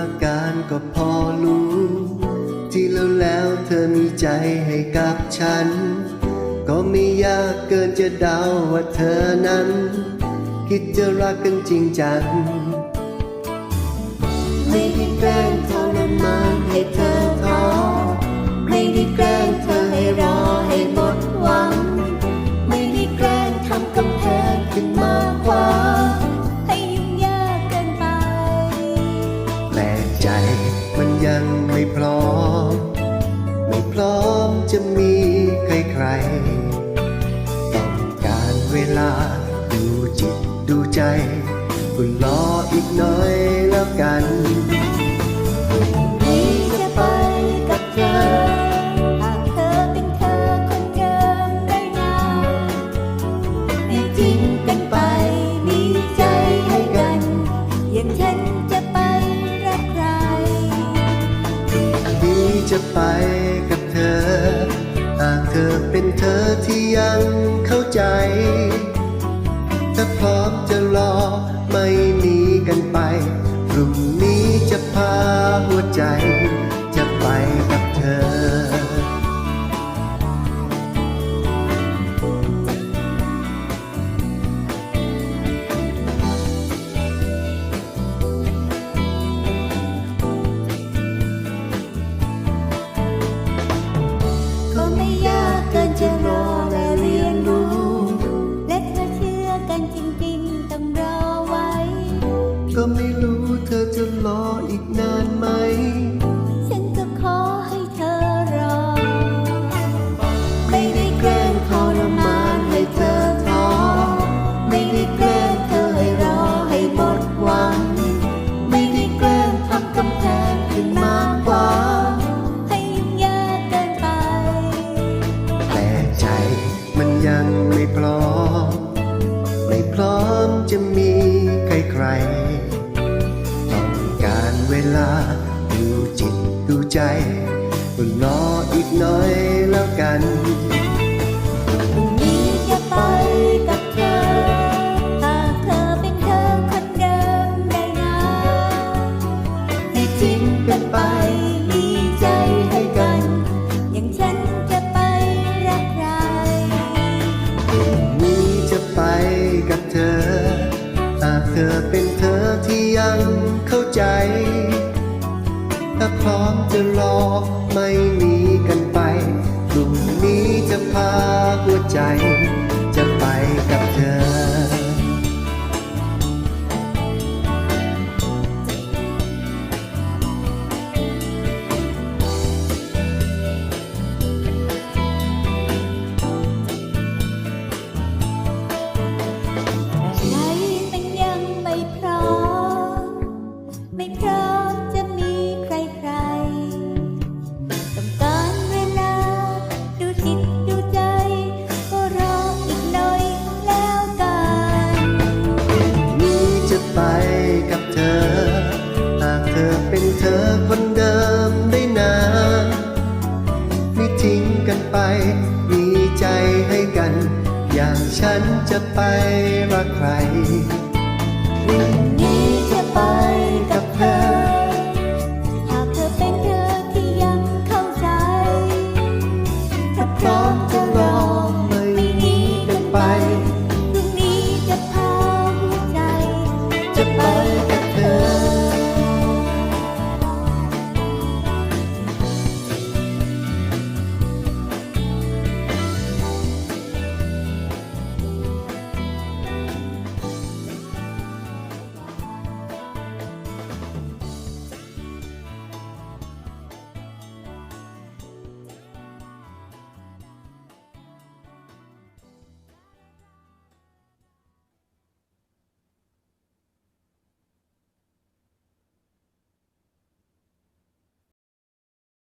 อาการก็พอรู้ ที่แล้วแล้วเธอมีใจให้กับฉัน ก็ไม่ยากเกินจะเดาว่าเธอนั้น คิดจะรักกันจริงจัง ไม่ได้แกล้งทรมานให้เธอท้อไม่ได้แกล้งเธอให้รอให้หมดหวัง ไม่ได้แกล้งทำกำแพงขึ้นมากว่า จะมีใครๆต้องการเวลาดูจิตดูใจก็รออีกหน่อยแล้วกันนี้จะไปกับเธอหากเธอเป็นเธอคนเดิมได้นานไม่ทิ้งกันไปมีใจให้กันอย่างฉันจะไปรักใครที่จะไปกับเธ อหากเธอเป็นเธอที่ยังเข้าใจ ถ้าพร้อมจะรอไม่หนีกันไปพรุ่งนี้จะพาหัวใจ ดูจิตดูใจก็รออีกหน่อยแล้วกันพรุ่งนี้จะไปกับเธอหากเธอเป็นเธอคนเดิมได้นะให้ทิ้งกันไปมีใจให้กัน อย่างฉันจะไปรักใครนี้จะไปกับเธอ หากเธอเป็นเธอที่ยังเข้าใจ ถ้าพร้อมจะรอไม่หนีกันไปพรุ่งนี้จะพาหัวใจ อคนเดิมได้นานไม่ทิ้งกันไป มีใจให้กัน อย่างฉันจะไปรักใครวันนี้จะไป